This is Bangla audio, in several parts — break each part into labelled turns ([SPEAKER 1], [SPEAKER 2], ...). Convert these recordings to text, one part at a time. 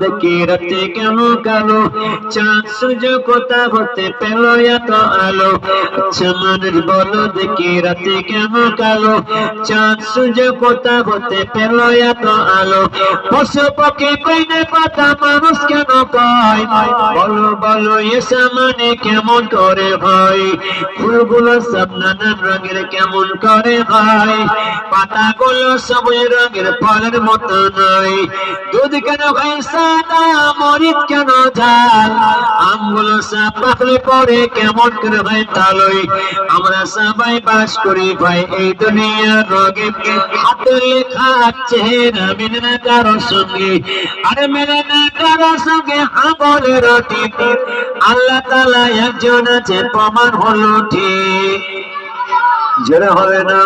[SPEAKER 1] দেখি রাতে কেন কালো? চাঁদ সূর্য কোথা হতে পেল এত আলো? চামানের বলো দেখি রাতে কেন কালো? চাঁদ সূর্য কোথা হতে পেল এত আলো? পশু পক্ষী কইনে মানুষ কেন কয়? বলো বলো এসা মানে কেমন করে ভাই ফুলগুলো সব নানান রঙের কেমন করে হয়? পাতাগুলো সবুজ রঙের ফলের মতো নয়। দুধ কেন হয় সাদা মরিচ কেন ঝাল? আমগুলো পরে কেমন করে হয় তালই আমরা সবাই বাস করি ভাই, এই দুনিয়ার রঙে হাতে না কারও সঙ্গে। আরে না সঙ্গে আল্লাহ তালা আছে হলো ঠিক। হবে না?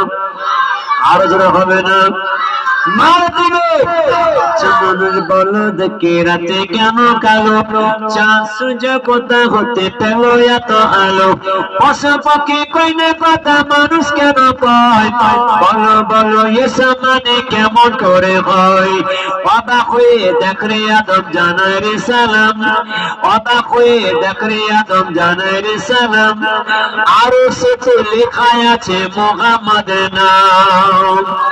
[SPEAKER 1] আরও জোরে হবে না? মার দিবে চাঁদের বলো দেখে রাতে কেন কালো? চাঁদ সূর্য কোথা হতে পেল এত আলো। পশু পক্ষী কইনে কথা মানুষ কেন পায় বলো বলো এসা মানে কেমন করে হয়? অবাক হয়ে দেখ রে আদম, জানাই রে সালাম। অবাক হয়ে দেখ রে আদম, জানাই রে সালাম। আরও সেতে লেখায় আছে মোহাম্মদ নাম।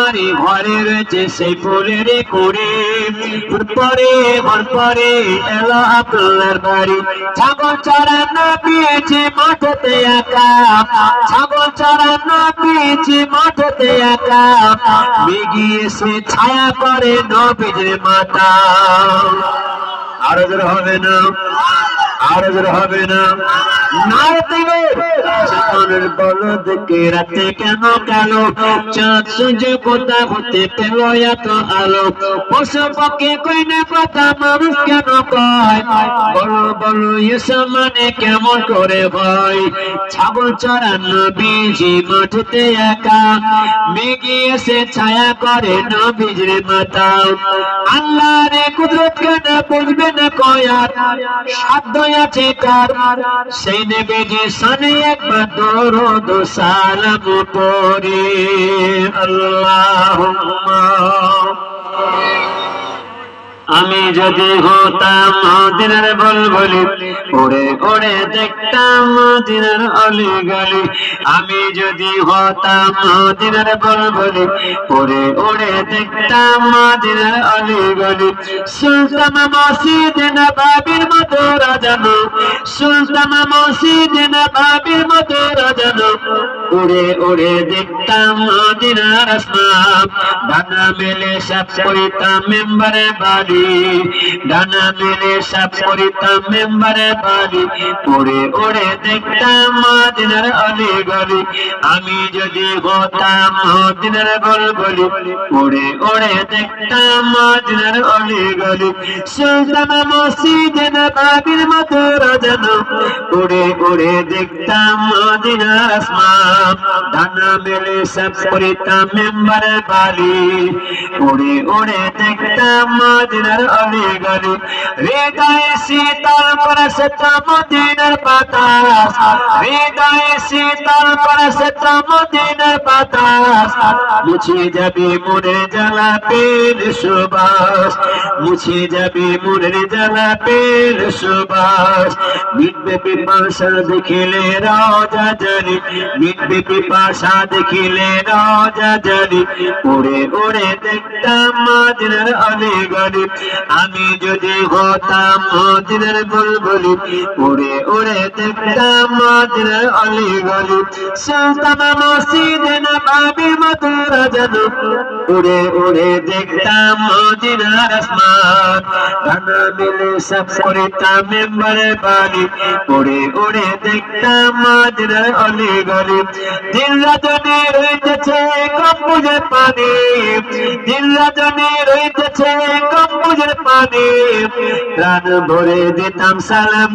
[SPEAKER 1] মারি ঘরে রয়েছে সেই ফুলের কুড়ি। পরে পরে এলো আপনার বাড়ি। ছাগল চড়ানো পেয়েছে মাঠতে একা। ছাগল চড়ানো পেয়েছে মাঠতে একা। মেঘি এসে ছায়া করে নবীজের মাথা আরও হবে না, আরও হবে না। চাঁদের বলো দেখে রাতে কেন কালো চাঁদ সূর্য কোথা হতে পেল এত আলো? পশু পক্ষে কইনে কথা মানুষ কেন কয়? বলো বলো এসব মানে কেমন করে ভয়? ছাগল চড়ানো বিজি মাঠতে একা। মেঘে এসে ছায়া করে না বিজরে মাথা। আল্লাহ রে কুদরত কেন বুঝবে না কয়ার সাধ্য আছে কার সেই নেবে যে সানে একবার সালাম পরে আল্লাহ আমি যদি হতাম মদিনার বলবলি ওরে ওরে দেখতাম মদিনার অলি গলি আমি যদি হতাম মদিনার বলবলি ওরে ওরে দেখতাম মদিনার অলি গলি সুলতান মসজিদ নবাবির মতো রাজানো, সুলতান মসজিদ নবাবির মতো রাজানো। উড়ে উড়ে দেখতাম মদিনার আসমান ডানা মেলে সব করিতাম মেম্বারে বাড়ি ডানা মেলে সব করিতাম মেম্বারে বাড়ি উড়ে উড়ে দেখতাম গলি আমি যদি হতাম মদিনার বল বলি উড়ে উড়ে দেখতাম মদিনার অলি গলি সুলতান মসজিদ নবাবির মতো রাজানো দেখতাম মদিনার আসমান। ডানা করিতাম মেম্বারে বাড়ি দেখতাম অলি গলি হৃদয়ে শীতল করে সেটা মদিনার বাতাস। হৃদয়ে শীতল করে সেটা মদিনার বাতাস। মুছে যাবে মনের জ্বালা পেল সুবাস। মুছে যাবে মনের জ্বালা পেল সুবাস। মিটবে পিপাসা দেখিলে রাজা জানি। মিটবে পিপাসা দেখিলে রাজা জানি। ওরে ওরে দেখতাম মদিনার অলি গলি আমি যদি হতাম মদিনার বুলবুলি ওরে ওরে দেখতাম মদিনার অলি গলি সুলতান মসজিদ নবাবির মতো রাজানো উড়ে উড়ে দেখতাম মদিনার আসমান। মিলে সব বাড়ি উড়ে উড়ে দেখতাম মদিনার অলি গলি দিন রাজনে রইতেছে কম্বুজে পানি। দিন রাজনে রইতেছে কম্বুজে প্রাণ ভরে দিতাম সালাম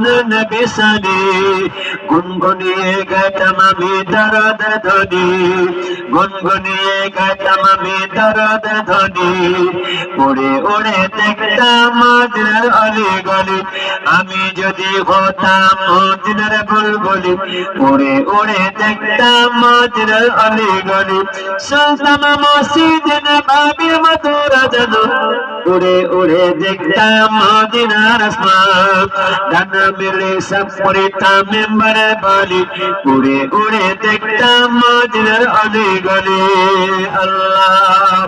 [SPEAKER 1] গুনগুনিয়ে গাইতাম আমি দরদ ধ্বনি। গুনগুনিয়ে গাইতাম আমি দরদ ধ্বনি। উড়ে উড়ে দেখতাম অলি গলি। আমি যদি হতাম মদিনার বুলবুলি। উড়ে উড়ে দেখতাম মদিনার অলি গলি। সুলতান মসজিদ নবাবির মতো রাজানো উড়ে উড়ে দেখতাম মদিনার আসমান ডানা মেলে সব পড়িতাম মেম্বারে বলি উড়ে উড়ে দেখতাম মদিনার অলি গলি আল্লাহ